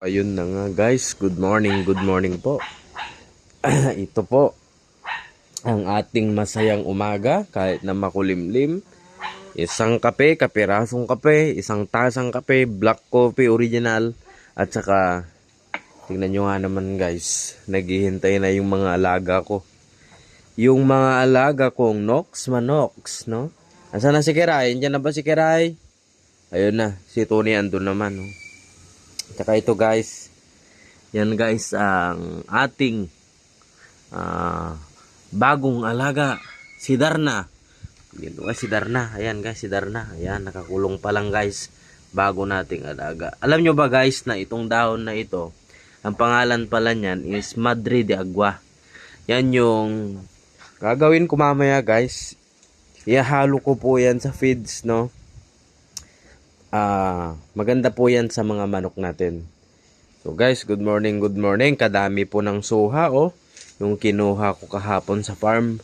Ayun na nga guys, good morning, good morning po. Ito po ang ating masayang umaga kahit na makulimlim. Isang kape, kapirasong kape, isang tasang kape, black coffee original at saka tingnan nyo nga naman guys, naghihintay na yung mga alaga ko. Yung mga alaga kong Nox Manox, no? Asa na si Kiray? Diyan na ba si Kiray? Ayun na, si Tony andun naman, no? Tsaka ito guys, yan guys ang ating ah, bagong alaga, si Darna. Yun nga si Darna, ayan guys, si Darna. Ayan, nakakulong pa lang guys, bago nating alaga. Alam nyo ba guys na itong dahon na ito, ang pangalan pala niyan is Madre de Agua. Yan yung gagawin ko mamaya guys. Ihalo ko po yan sa feeds, no? Ah, maganda po 'yan sa mga manok natin. So guys, good morning, good morning. Kadami po ng suha oh. Yung kinuha ko kahapon sa farm.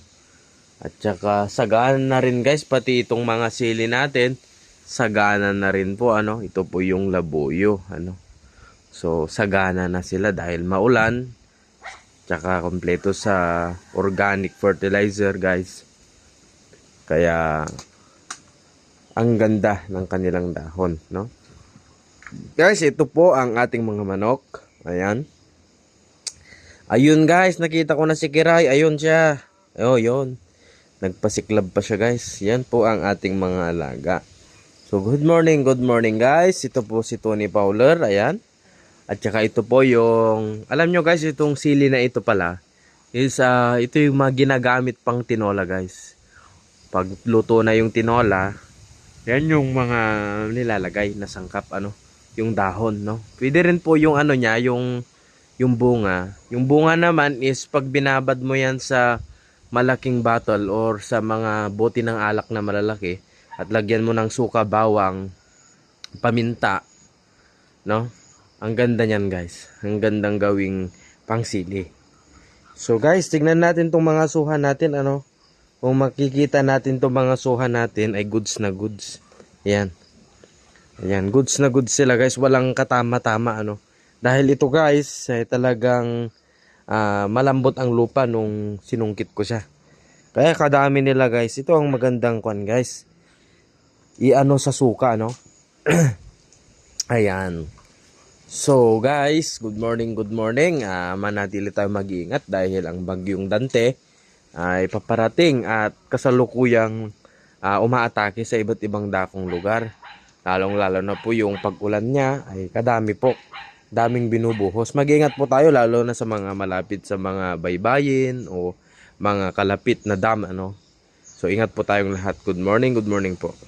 At saka sagana na rin guys pati itong mga sili natin. Sagana na rin po ano. Ito po yung labuyo ano. So sagana na sila dahil maulan. Tsaka kompleto sa organic fertilizer guys. Kaya ang ganda ng kanilang dahon, no? Guys, ito po ang ating mga manok. Ayan. Ayun guys, nakita ko na si Kiray. Ayun siya. Oh, yun. Nagpasiklab pa siya guys. Yan po ang ating mga alaga. So, good morning, good morning guys. Ito po si Tony Fowler. Ayan. At saka ito po yung, alam nyo guys, itong sili na ito pala, is, ah, ito yung mga ginagamit pang tinola guys. Pag luto na yung tinola, yan yung mga nilalagay na sangkap ano, yung dahon, no. Pwede rin po yung ano niya, yung yung bunga. Yung bunga naman is pag binabad mo yan sa malaking bottle or sa mga bote ng alak na malalaki at lagyan mo ng suka, bawang, paminta, no? Ang ganda niyan, guys. Ang gandang gawing pangsili. So, guys, tignan natin tong mga suha natin, ano? Kung makikita natin itong mga suha natin ay goods na goods. Ayan. Ayan, goods na goods sila guys. Walang katama-tama ano. Dahil ito guys, ay talagang ah, malambot ang lupa nung sinungkit ko siya. Kaya kadami nila guys. Ito ang magandang kwan guys. Iano sa suka no. Ayan. So guys, good morning, good morning. Ah, manatili tayo mag-iingat dahil ang bagyong Dante ay paparating at kasalukuyang ah, umaatake sa iba't ibang dakong lugar. Lalong-lalo na po yung pag-ulan niya ay kadami po. Daming binubuhos. Mag-ingat po tayo lalo na sa mga malapit sa mga baybayin o mga kalapit na dam ano. So ingat po tayong lahat. Good morning, good morning po.